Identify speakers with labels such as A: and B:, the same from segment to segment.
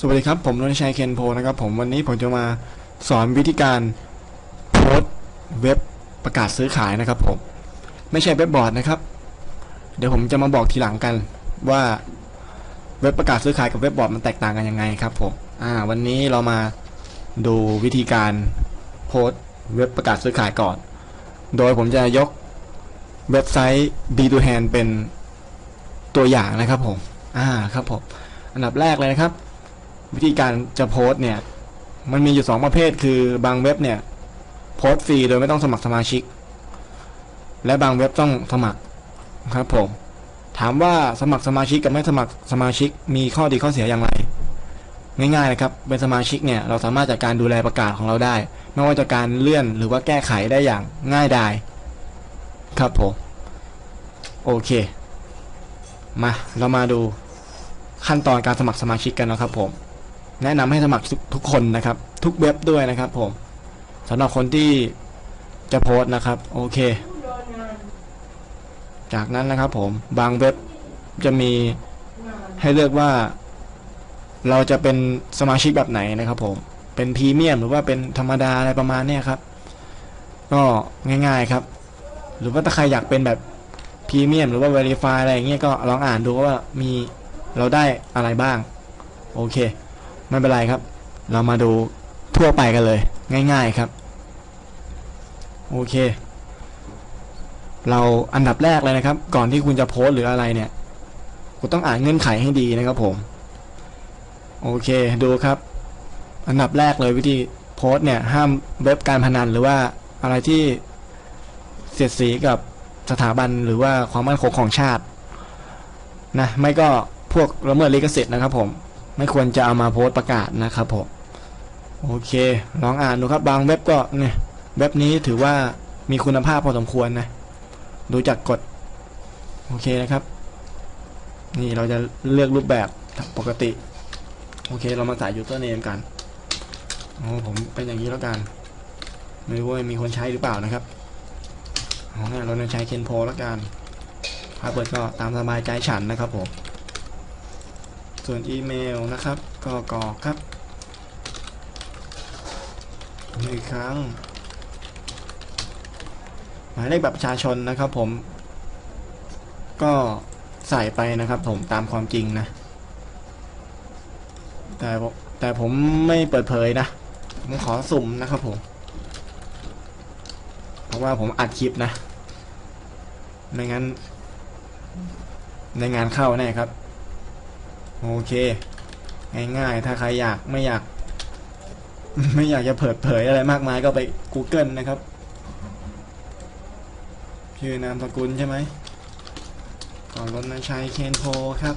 A: สวัสดีครับ ผมรณชัยเคนโพนะครับผมวันนี้ผมจะมาสอนวิธีการโพสเว็บประกาศซื้อขายนะครับผมไม่ใช่เว็บบอร์ดนะครับ เดี๋ยวผมจะมาบอกทีหลังกันว่าเว็บประกาศซื้อขายกับเว็บบอร์ดมันแตกต่างกันยังไงครับผมอ่าวันนี้เรามาดูวิธีการโพสเว็บประกาศซื้อขายก่อน โดยผมจะยกเว็บไซต์ b 2 h a n d เป็นตัวอย่างนะครับผมอ่าครับผมอันดับแรกเลยนะครับ วิธีการจะโพสต์เนี่ย มันมีอยู่ 2 ประเภท คือบางเว็บเนี่ย โพสต์ฟรีโดยไม่ต้องสมัครสมาชิก และบางเว็บต้องสมัครครับผม ถามว่าสมัครสมาชิกกับไม่สมัครสมาชิกมีข้อดีข้อเสียอย่างไร ง่ายๆนะครับ เป็นสมาชิกเนี่ยเราสามารถจัดการดูแลประกาศของเราได้ ไม่ว่าจะการเลื่อนหรือว่าแก้ไขได้อย่างง่ายดายครับผมโอเค มาเรามาดูขั้นตอนการสมัครสมาชิกกันนะครับผม แนะนำให้สมัครทุกคนนะครับ ทุกเว็บด้วยนะครับ ผมสำหรับคนที่จะโพสนะครับ โอเค จากนั้นนะครับ ผมบางเว็บจะมีให้เลือกว่า เราจะเป็นสมาชิกแบบไหนนะครับ ผมเป็นพรีเมียมหรือว่าเป็นธรรมดาอะไรประมาณเนี้ยครับ ก็ง่าย ๆครับ หรือว่าถ้าใครอยากเป็นแบบพรีเมียมหรือว่า Verify อะไรอย่างเงี้ยก็ลองอ่านดูว่ามีเราได้อะไรบ้าง โอเค ไม่เป็นไรครับ เรามาดูทั่วไปกันเลย ง่ายๆครับ โอเค เราอันดับแรกเลยนะครับ ก่อนที่คุณจะโพสต์หรืออะไรเนี่ย คุณต้องอ่านเงื่อนไขให้ดีนะครับผม โอเคดูครับ อันดับแรกเลยวิธีโพสเนี่ย ห้ามเว็บการพนันหรือว่าอะไรที่เสียดสีกับสถาบันหรือว่าความมั่นคงของชาตินะไม่ก็พวกละเมิดลิขสิทธิ์นะครับผม ไม่ควรจะเอามาโพสประกาศนะครับผมโอเค ลองอ่านดูครับ บางเว็บก็เนี่ยเว็บนี้ถือว่ามีคุณภาพพอสมควรนะดูจากกฎโอเคนะครับ นี่เราจะเลือกรูปแบบปกติ โอเค เรามาใส่ username กันโอ้ผมเป็นอย่างนี้แล้วกัน ไม่รู้ว่ามีคนใช้หรือเปล่านะครับเอางั้นเราจะใช้เคนโพแล้วกันพาสเวิร์ดก็ตามสบายใจฉันนะครับผม ส่วนอีเมลนะครับ ก็กรอกครับหนึ่งครั้ง หมายเลขบัตรประชาชนนะครับผม ก็ใส่ไปนะครับผมตามความจริงนะ แต่ผมแต่ผมไม่เปิดเผยนะ ผมขอสุ่มนะครับผม เพราะว่าผมอัดคลิปนะ ไม่งั้น ในงานเข้าแน่ครับ โอเค ง่ายๆ ถ้าใครอยากไม่อยาก ไม่อยากจะเปิดเผยอะไรมากมายก็ไป Google นะครับ ชื่อนามสกุลใช่ไหมก่อนรณชัยเคนโพครับ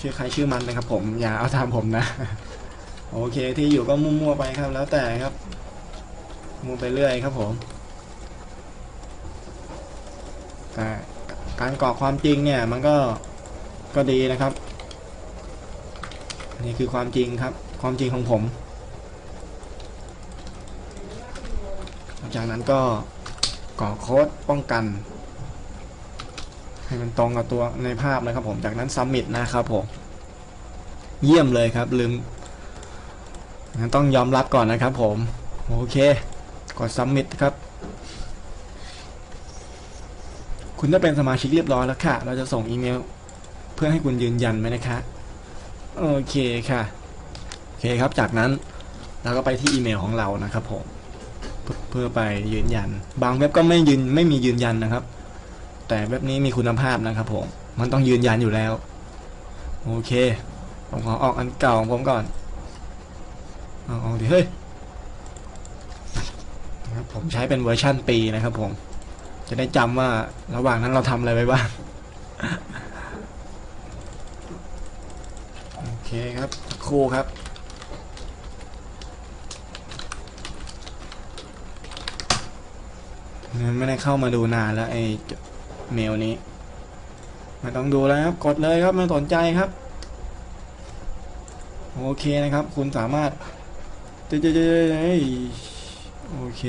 A: ชื่อใครชื่อมันนะครับผม อย่าเอาตามผมนะ โอเคที่อยู่ก็มั่วๆไปครับ แล้วแต่ครับมั่วไปเรื่อยครับผมแต่การกรอกความจริงเนี่ยมันก็ ก็ดีนะครับ นี่คือความจริงครับ ความจริงของผม จากนั้นก็กรอโค้ดป้องกัน ให้มันตรงกับตัวในภาพนะครับผมจากนั้น submit นะครับผมเยี่ยมเลยครับ ลืมงั้นต้องยอมรับก่อนนะครับผม โอเค กด submit ครับ คุณได้เป็นสมาชิกเรียบร้อยแล้วค่ะ เราจะส่งอีเมล พื่อให้คุณยืนยันไหมนะคะโอเคค่ะโอเคครับจากนั้นเราก็ไปที่อีเมลของเรานะครับผมเพื่อเพื่อไปยืนยัน บางเว็บก็ไม่ยืนไม่มียืนยันนะครับ แต่เว็บนี้มีคุณภาพนะครับผมมันต้องยืนยันอยู่แล้ว โอเค ผมขอออกอันเก่าของผมก่อนเอาออกดิเฮ้ยนะครับผมใช้เป็นเวอร์ชั่นปีนะครับผม จะได้จำว่าระหว่างนั้นเราทำอะไรไปบ้าง โอเคครับครู่ครับไม่ได้เข้ามาดูนานแล้วไอ้เมลนี้ไม่ต้องดูแล้วครับกดเลยครับไม่สนใจครับ โอเคนะครับ คุณสามารถเจ๊เจ๊เจ๊เอ้ยโอเค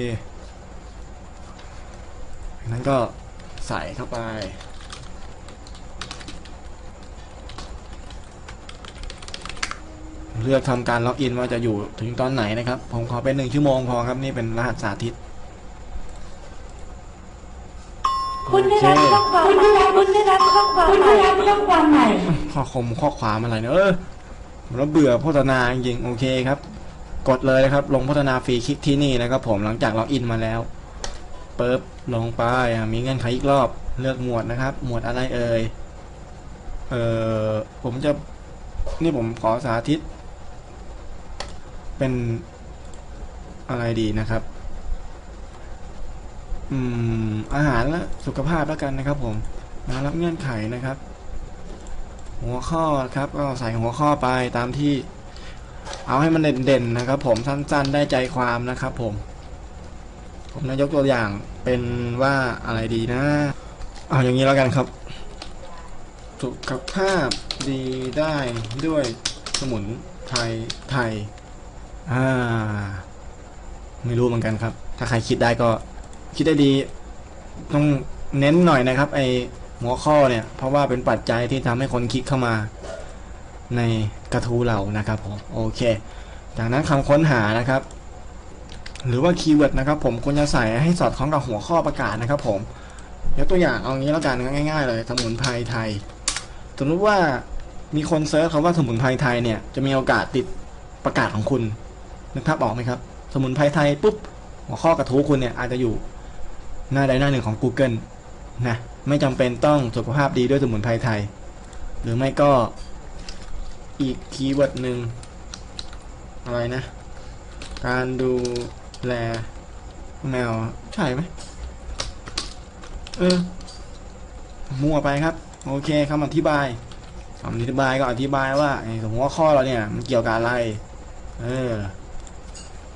A: นั้นก็ใส่เข้าไป เลือกทำการล็อกอินว่าจะอยู่ถึงตอนไหนนะครับ ผมขอเป็นหนึ่งชั่วโมงพอครับนี่เป็นรหัสสาธิต
B: คุณได้รับข้อความคุณได้รับคุณได้รับข้อความคุณได้รับข้อความใหม่
A: ข้อคมข้อความอะไรเนี่ยเออเราเบื่อโฆษณาจริงๆโอเคครับ กดเลยนะครับ ลงโฆษณาฟรีคลิกที่นี่นะครับ ผมหลังจากล็อกอินมาแล้วเปิบลงไปอะมีเงื่อนไขอีกรอบเลือกหมวดนะครับ หมวดอะไรเอ่ยเออผมจะนี่ผมขอสาธิต เป็นอะไรดีนะครับ อืม อาหารและสุขภาพแล้วกันนะครับ ผมมารับเงื่อนไขนะครับ หัวข้อครับ ก็ใส่หัวข้อไปตามที่ เอาให้มันเด่นๆนะครับ ผมสั้นๆ ได้ใจความนะครับ ผม ผมจะยกตัวอย่างเป็นว่าอะไรดีนะ เอาอย่างนี้แล้วกันครับสุขภาพดีได้ด้วยสมุนไพรไทย อ่า ไม่รู้เหมือนกันครับ ถ้าใครคิดได้ก็คิดได้ดี ต้องเน้นหน่อยนะครับ ไอหัวข้อเนี่ย เพราะว่าเป็นปัจจัยที่ทำให้คนคลิกเข้ามา ในกระทู้เรานะครับผมโอเค จากนั้นคำค้นหานะครับ หรือว่าคีย์เวิร์ดนะครับ ผมควรจะใส่ให้สอดคล้องกับหัวข้อประกาศนะครับ ผมยกตัวอย่างเอางี้แล้วกันง่าย ๆ เลยสมุนไพรไทย สมมติว่ามีคนเซิร์ชคำว่าสมุนไพรไทยเนี่ยจะมีโอกาสติดประกาศของคุณ นึกภาพออกไหมครับ สมุนไพรไทยปุ๊บหัวข้อกระทู้คุณเนี่ยอาจจะอยู่หน้าใดหน้าหนึ่งของ Google นะไม่จำเป็นต้องสุขภาพดีด้วยสมุนไพรไทย หรือไม่ก็อีกคีย์เวิร์ดหนึ่งอะไรนะ การดูแลแมวใช่ไหมเออมั่วไปครับ โอเคคำอธิบายคำอธิบายก็อธิบายว่าไอ้หัวข้อเราเนี่ยมันเกี่ยวกับอะไร เออ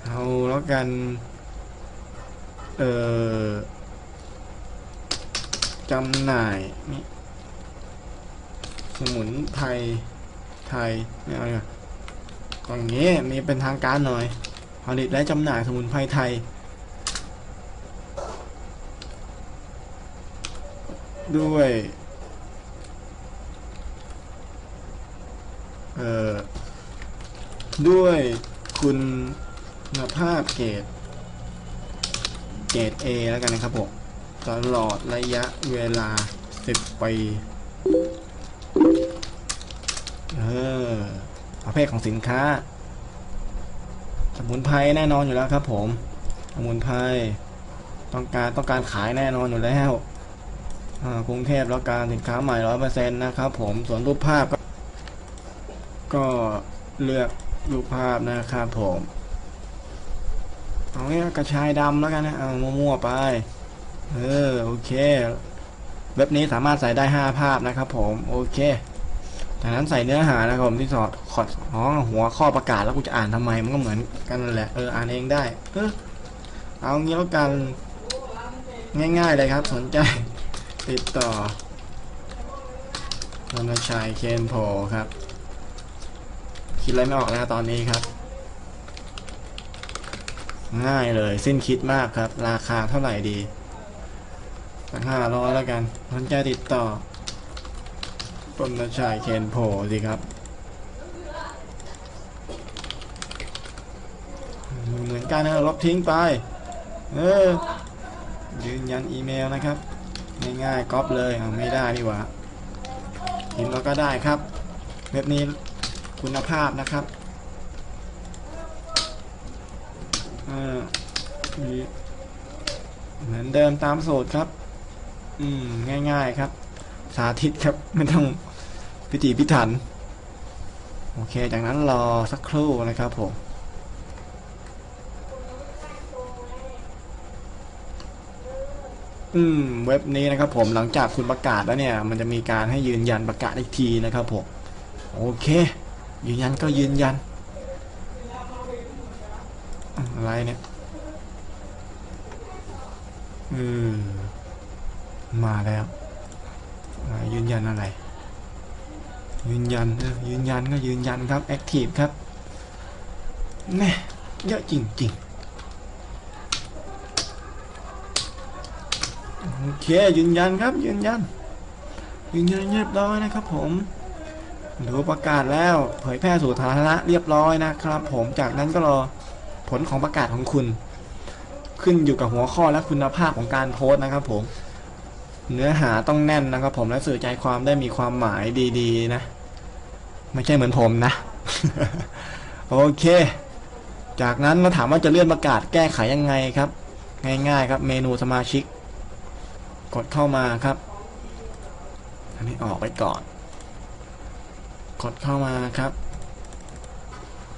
A: เอาแล้วกัน เออจำหน่ายนี่สมุนไพรไทยไม่เอาเนี่ยก็อย่างงี้มีเป็นทางการหน่อย ผลิตและจำหน่ายสมุนไพรไทย ด้วยเอ่อด้วยคุณ ภาพเกรดเกรด A แล้วกันนะครับผมตลอดระยะเวลา 10 ปี เออ ประเภทของสินค้า สมุนไพรแน่นอนอยู่แล้วครับผม สมุนไพร ต้องการต้องการขายแน่นอนอยู่แล้วกรุงเทพแล้วการสินค้าใหม่ร้อยเปอร์เซ็นต์นะครับผม ส่วนรูปภาพก็ ก็เลือกรูปภาพนะครับผม เอาเนี้ยกระชายดำแล้วกันนะเอามั่วๆไป เออโอเค เว็บนี้สามารถใส่ได้ 5 ภาพนะครับผมโอเคจากนั้นใส่เนื้อหานะครับผมที่สอดขอดอ๋อหัวข้อประกาศแล้วกูจะอ่านทำไมมันก็เหมือนกันนั่นแหละเอออ่านเองได้เออเอางี้แล้วกันง่ายๆเลยครับ สนใจ ติดต่อรณชัยเคนโพครับ คิดอะไรไม่ออกแล้วตอนนี้ครับ ง่ายเลย สิ้นคิดมากครับ ราคาเท่าไหร่ดีสักห้าร้อยแล้วกันสนใจติดต่อต้นชายเคนโพสิครับเหมือนกันนะลบทิ้งไป เออ ยืนยันอีเมลนะครับ ง่ายๆก๊อปเลยเอาไม่ได้ดีกว่าพิมพ์แล้วก็ได้ครับ เว็บนี้คุณภาพนะครับ เอมีเหมือนเดิมตามสูตรครับ อืม ง่าย ๆครับ สาธิตครับ ไม่ต้องพิถีพิถัน โอเค จากนั้นรอสักครู่นะครับผมอืมเว็บนี้นะครับผมหลังจากคุณประกาศแล้วเนี่ย มันจะมีการให้ยืนยันประกาศอีกทีนะครับผม โอเค ยืนยันก็ยืนยัน อะไรเนี่ยอืมาแล้วยืนยันอะไร ยืนยันเออยืนยันก็ยืนยันครับแอคทีฟครับแน่เยอะจริงๆโอเคยืนยันครับ ยืนยัน ยืนยันเรียบร้อยนะครับผมดูประกาศแล้วเผยแพร่สู่สาธารณะเรียบร้อยนะครับ ผมจากนั้นก็รอ ผลของประกาศของคุณ ขึ้นอยู่กับหัวข้อและคุณภาพของการโพสต์นะครับ ผม เนื้อหาต้องแน่นนะครับ ผมและสื่อใจความได้มีความหมายดีๆ นะ ไม่ใช่เหมือนผมนะ โอเค จากนั้นเราถามว่าจะเลื่อนประกาศแก้ไขยังไงครับ ง่าย ๆ ครับ เมนูสมาชิก กดเข้ามาครับ อันนี้ออกไปก่อน กดเข้ามาครับ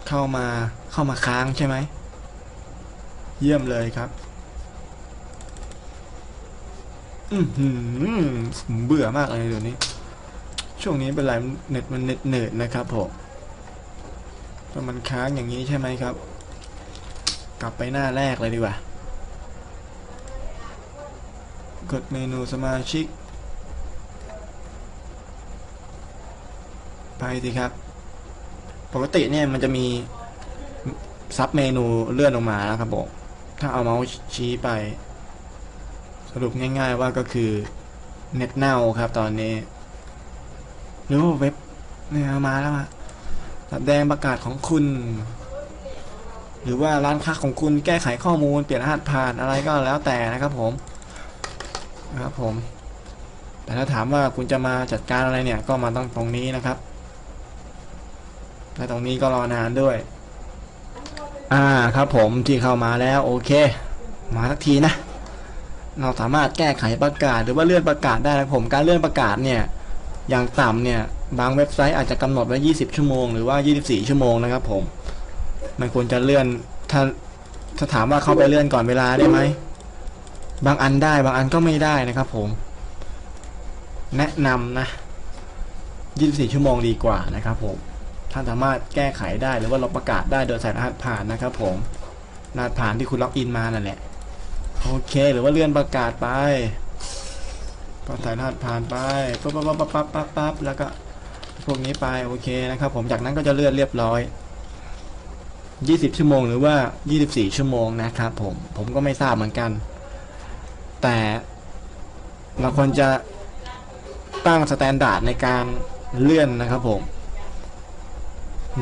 A: เข้ามาเข้ามาค้างใช่ไหม เยี่ยมเลยครับ อือหือผมเบื่อมากเลยเดี๋ยวนี้ ช่วงนี้เป็นไรเน็ตมันเน็ตเนิดนะครับผมถ้ามันค้างอย่างนี้ใช่ไหมครับ กลับไปหน้าแรกเลยดีกว่า กดเมนูสมาชิก ไปสิครับ ปกติเนี่ยมันจะมีซับเมนูเลื่อนลงมาแล้วครับผม ถ้าเอาเมาส์ชี้ไป สรุปง่ายๆว่าก็คือเน็ตเน่าครับตอนนี้หรือว่าเว็บเนี่ยมาแล้วอะแดงประกาศของคุณ หรือว่าร้านค้าของคุณแก้ไขข้อมูลเปลี่ยนรหัสผ่านอะไรก็แล้วแต่นะครับผมนะครับผม แต่ถ้าถามว่าคุณจะมาจัดการอะไรเนี่ยก็มาต้องตรงนี้นะครับและตรงนี้ก็รอนานด้วย อ่าครับผมที่เข้ามาแล้วโอเค มาสักทีนะ เราสามารถแก้ไขประกาศหรือว่าเลื่อนประกาศได้นะครับผมการเลื่อนประกาศเนี่ยอย่างต่ำเนี่ยบางเว็บไซต์อาจจะกำหนดไว้ 20 ชั่วโมงหรือว่า 24 ชั่วโมงนะครับผม มันควรจะเลื่อนถ้าถ้าถามว่าเข้าไปเลื่อนก่อนเวลาได้ไหมบางอันได้บางอันก็ไม่ได้นะครับผม แนะนำนะ 24 ชั่วโมงดีกว่านะครับผม ท่านสามารถแก้ไขได้หรือว่าลบประกาศได้โดยใส่รหัสผ่านนะครับผมรหัสผ่านที่คุณล็อกอินมานั่นแหละโอเค หรือว่าเลื่อนประกาศไปก็ใส่รหัสผ่านไปปั๊บปั๊บปั๊บปั๊บปั๊บปั๊บแล้วก็พวกนี้ไปโอเคนะครับ ผมจากนั้นก็จะเลื่อนเรียบร้อย 20 ชั่วโมงหรือว่า 24 ชั่วโมงนะครับผมผมก็ไม่ทราบเหมือนกัน แต่เราควรจะตั้งสแตนดาร์ดในการเลื่อนนะครับผม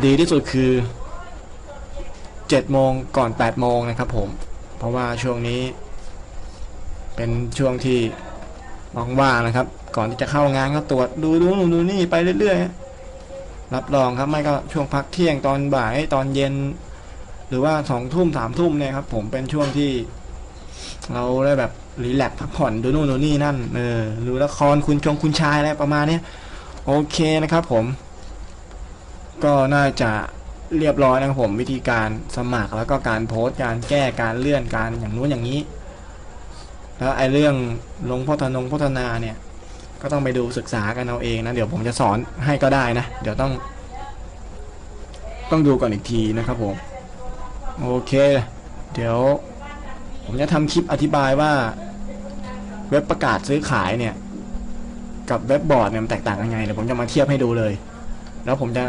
A: ดีที่สุดคือ7โมงก่อน8โมงนะครับผม เพราะว่าช่วงนี้ เป็นช่วงที่ว่างๆนะครับ ก่อนที่จะเข้างานก็ตรวจดูดูนู่นดูนี่ไปเรื่อยๆรับรองครับไม่ก็ช่วงพักเที่ยงตอนบ่ายตอนเย็น หรือว่าสองทุ่มสามทุ่มเนี่ยครับ ผมเป็นช่วงที่ เราได้แบบรีแลกซ์พักผ่อนดูนู่นดูนี่นั่นเออดูละครคุณชงคุณชายอะไรประมาณเนี้ยโอเคนะครับ ผม ก็น่าจะเรียบร้อยนะครับผมวิธีการสมัครแล้วก็การโพสต์การแก้การเลื่อนการอย่างนู้นอย่างนี้ แล้วไอ้เรื่องลงโฆษณงโฆษณาเนี่ย ก็ต้องไปดูศึกษากันเอาเองนะเดี๋ยวผมจะสอนให้ก็ได้นะ เดี๋ยวต้อง ต้องดูก่อนอีกทีนะครับผมโอเค เดี๋ยว ผมจะทำคลิปอธิบายว่า เว็บประกาศซื้อขายเนี่ย กับเว็บบอร์ดเนี่ยมันแตกต่างยังไงเดี๋ยวผมจะมาเทียบให้ดูเลย แล้วผมจะ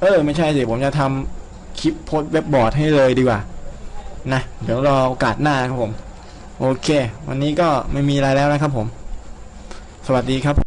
A: เออไม่ใช่สิผมจะทำคลิปโพสเว็บบอร์ดให้เลยดีกว่านะเดี๋ยวรอโอกาสหน้าครับผม โอเค วันนี้ก็ไม่มีอะไรแล้วนะครับผม สวัสดีครับ